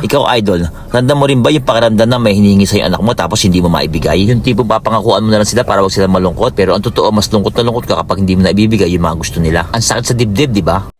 Ikaw, idol, randam mo rin ba yung pakiramdam na may hinihingi sa'yo anak mo tapos hindi mo maibigay? Yung tipo papangakuan mo na lang sila para wag sila malungkot. Pero ang totoo, mas lungkot na lungkot ka kapag hindi mo na ibibigay yung mga gusto nila. Ang sakit sa dibdib, di ba?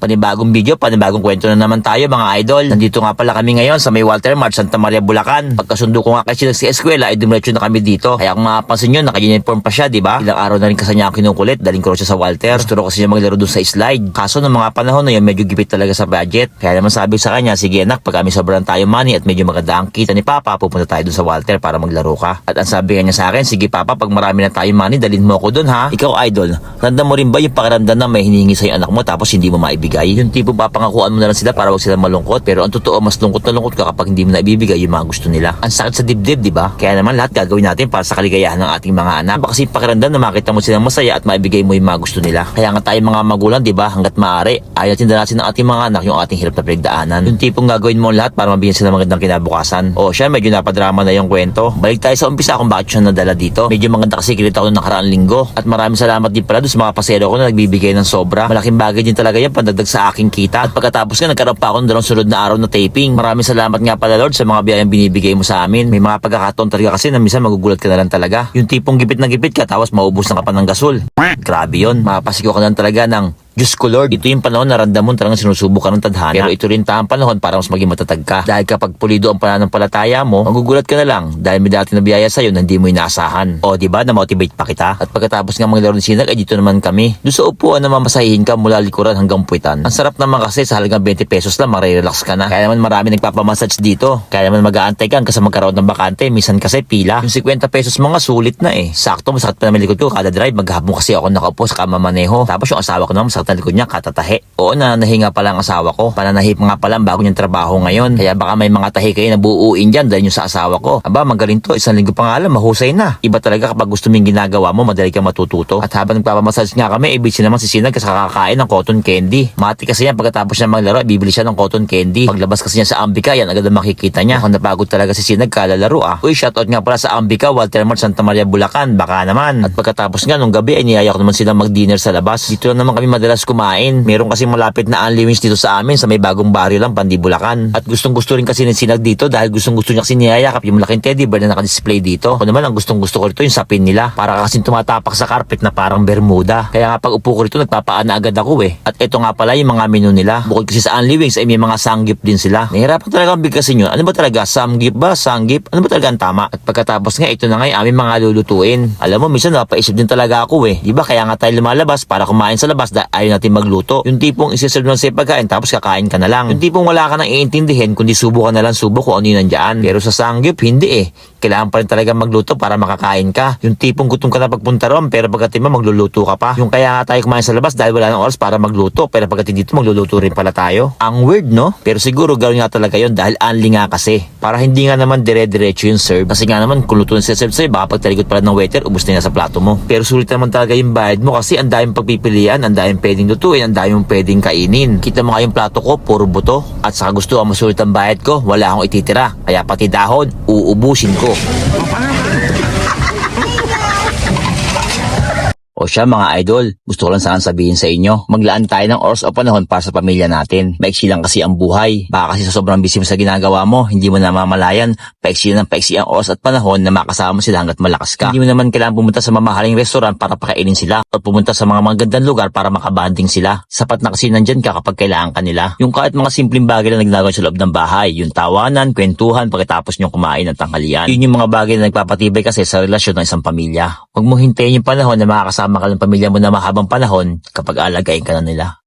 Panibagong video, panibagong kwento na naman tayo mga idol. Nandito nga pala kami ngayon sa may Walter Mart, Santa Maria, Bulacan. Pagkasundo ko nga kasi sa eskwela ay dumiretso na kami dito. Kaya kung mapapansin nyo, naka-uniform pa siya, di ba? Ilang araw na rin kasi niya ako kinukulit, daling ko siya sa Walter. Gusto rin kasi niya maglaro doon sa slide. Kaso ng mga panahon na yun, medyo gipit talaga sa budget. Kaya naman sabi sa kanya, sige anak, pag kami sobrang tayo money at medyo maganda ang kita ni Papa, pupunta tayo doon sa Walter para maglaro ka. At ang sabi niya sa akin, sige Papa, pag marami na tayo money, dalhin mo ako doon ha. Ikaw idol, randam mo rin ba yung pakiramdam na may hinihingi sa'yo anak mo tapos hindi mo maibigay? Yung tipo papangakuan mo na lang sila para wag sila malungkot. Pero ang totoo, mas lungkot na lungkot ka kapag hindi mo na ibibigay yung mga gusto nila. Ang sakit sa dibdib, di ba? Kaya naman lahat gagawin natin para sa kaligayahan ng ating mga anak. Baka kasi pakiramdam na makita mo silang masaya at maibigay mo yung mga gusto nila. Kaya nga tayo mga magulang, di ba? Hanggat maaari, ayaw natin dalasin ng ating mga anak yung ating hirap na pinagdaanan. Yung tipong gagawin mo lahat para mabigyan sila magandang kinabukasan. O siya, medyo napadrama na yung kwento. Balik tayo sa umpisa kung bakit siya nadala dito. Medyo maganda kasi kilita ko nung nakaraang linggo. At maraming salamat din pala sa mga pasero ko na nagbibigay ng sobra. Malaking bagay din talaga yan pandagdag sa aking kita. At pagkatapos nga nagkaroon pa ako ng dalawang sunod na araw na taping. Maraming salamat nga pala Lord sa mga biyayang binibigay mo sa amin. May mga pagkakataon talaga kasi na minsan magugulat ka na lang talaga. Yung tipong gipit na gipit ka tapos maubos na ka pa ng gasol. Grabe yun. Mapasigaw ka lang talaga ng Diyos ko Lord, ito yung panahon na randam mo talagang sinusubok ka ng tadhana. Pero ito rin tamang panahon para mas maging matatag ka. Dahil kapag pulido ang pananampalataya mo, magugulat ka na lang dahil may dati na biyaya sa'yo na hindi mo inaasahan. O di ba na-motivate pa kita? At pagkatapos nga maglaro ng sinag, ay dito naman kami. Doon sa upuan na mamasahihin ka mula likuran hanggang puwitan. Ang sarap naman kasi sa halagang 20 pesos lang, marirelax ka na. Kaya naman marami nagpapamassage dito. Kaya naman mag-aantay ka kasi magkaroon ng bakante. Minsan kasi pila. Yung 50 pesos mga sulit na eh. Sakto, masakit pa naman likod ko. Kada drive, maghapon kasi ako nakaupo sa kamamaneho. Tapos yung asawa ko naman, masakit na likod niya, katatahi. Oo, nananahi nga pala ang asawa ko. Pananahip nga pala bago niyang trabaho ngayon. Kaya baka may mga tahi kayo na buuin dyan dahil yung sa asawa ko. Aba, magaling to. Isang linggo pa nga lang, mahusay na. Iba talaga kapag gusto mong ginagawa mo, madali ka matututo. At habang nagpapamassage nga kami, ibig naman si Sinag kasi kakakain ng cotton candy. Mati kasi yan pagkatapos niya maglaro, bibili siya ng cotton candy. Paglabas kasi niya sa Ambika, yan agad ang makikita niya. Kung napagod talaga si Sinag kalalaro ah. Uy, shoutout nga pala sa Ambika, Walter Mart, Santa Maria, Bulacan. Baka naman. At pagkatapos nga nung gabi, ay niyaya naman silang mag-dinner sa labas. Dito lang naman kami madalas kumain. Meron kasi malapit na Unli Wings dito sa amin sa may bagong barrio lang, Pandi, Bulacan. At gustong gusto rin kasi ni Sinag dito dahil gustong gusto niya kasi niyayakap yung malaking teddy bear na naka-display dito. Ako naman ang gustong gusto ko rito yung sapin nila. Para kasing tumatapak sa carpet na parang bermuda. Kaya nga pag upo ko rito, nagpapaana agad ako eh. At ito nga pala yung mga menu nila. Bukod kasi sa Unli Wings ay may mga sanggip din sila. Nahirapan talaga ang bigkasin yun. Ano ba talaga? Samgip ba? Sanggip? Ano ba talaga ang tama? At pagkatapos nga, ito na nga aming mga lulutuin. Alam mo, minsan napaisip din talaga ako eh. Di ba? Kaya nga tayo lumalabas para kumain sa labas dahil ayaw natin magluto. Yung tipong isiserve lang sa pagkain tapos kakain ka na lang. Yung tipong wala ka nang iintindihin kundi subo ka na lang subo kung ano yun nandyan. Pero sa sanggip, hindi eh. Kailangan pa rin talaga magluto para makakain ka. Yung tipong gutom ka na pagpunta ron pero pagdating mo magluluto ka pa. Yung kaya nga tayo kumain sa labas dahil wala nang oras para magluto pero pagdating dito magluluto rin pala tayo. Ang weird no? Pero siguro gawin nga talaga yun dahil unli nga kasi. Para hindi nga naman dire-diretso yung serve. Kasi nga naman kung luto na siya serve sa'yo baka pag talikod pala ng waiter ubus na sa plato mo. Pero sulit naman talaga yung bayad mo kasi ang daming pagpipilian, ang daming pwedeng lutuin, ang daming pwedeng kainin. Kita mo nga yung plato ko, puro buto. At saka gusto ang masulit ang bayad ko, wala akong ititira. Kaya pati dahon, uubusin ko. O siya mga idol, gusto ko lang saan sabihin sa inyo, maglaan tayo ng oras o panahon para sa pamilya natin. Maiksi lang kasi ang buhay. Baka kasi sa sobrang busy mo sa ginagawa mo, hindi mo namamalayan, paiksi lang ng paiksi ang oras at panahon na makasama mo sila hanggat malakas ka. Hindi mo naman kailangan pumunta sa mamahaling restaurant para pakainin sila o pumunta sa mga magandang lugar para makabanding sila. Sapat na kasi nandyan ka kapag kailangan ka nila. Yung kahit mga simpleng bagay na nagnagawa sa loob ng bahay, yung tawanan, kwentuhan pagkatapos niyong kumain ng tanghalian. Yun yung mga bagay na nagpapatibay kasi sa relasyon ng isang pamilya. Huwag mo hintayin yung panahon na makakasama ka ng pamilya mo na mahabang panahon kapag alagayin ka na nila.